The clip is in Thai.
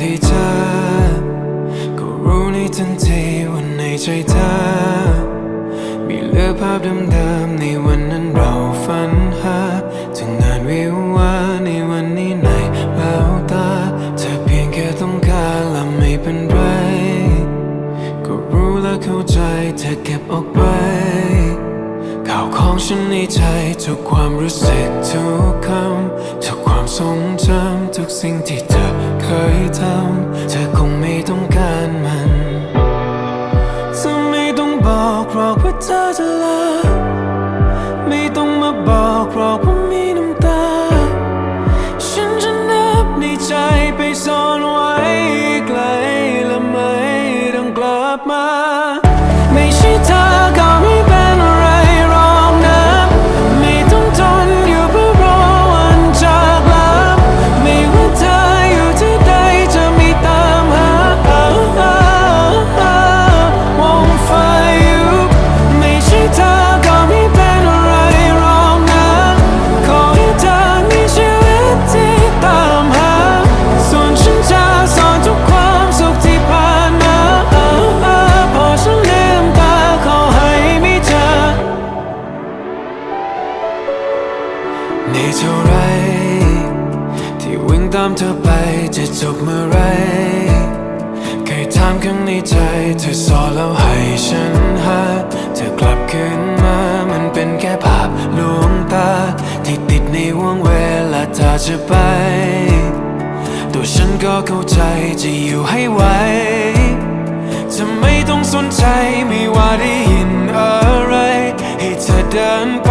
ที่เธอ ก็รู้ในทันทีว่าในใจเธอ มีเลือภาพเดิมๆในวันนั้นเราฝันหาถึงงานวิวาในวันนี้ในแววตา เธอเพียงแค่ต้องการและไม่เป็นไร ก็รู้และเข้าใจเธอเก็บออกไป ข่าวของฉันในใจทุกความรู้สึกทุกคำทุกความทรงจำทุกสิ่งที่เธอเคยทำเธอคงไม่ต้องการมันเธอไม่ต้องบอกหรอกว่าเธอจะลาไม่ต้องมาบอกหรอกว่ามีน้ำตา ฉันจะนับในใจไปซ่อนไว้ไกลและไม่ต้องกลับมา ในเท่าไร ที่วิ่งตามเธอไปจะจบเมื่อไรเคยถามข้างในใจ เธอสอแล้วให้ฉันหาเธอกลับคืนมา มันเป็นแค่ภาพลวงตา ที่ติดในวงเวลาเธอจะไป ตัวฉันก็เข้าใจจะอยู่ให้ไหวจะไม่ต้องสนใจไม่ว่าได้ยินอะไร ให้เธอเดินไป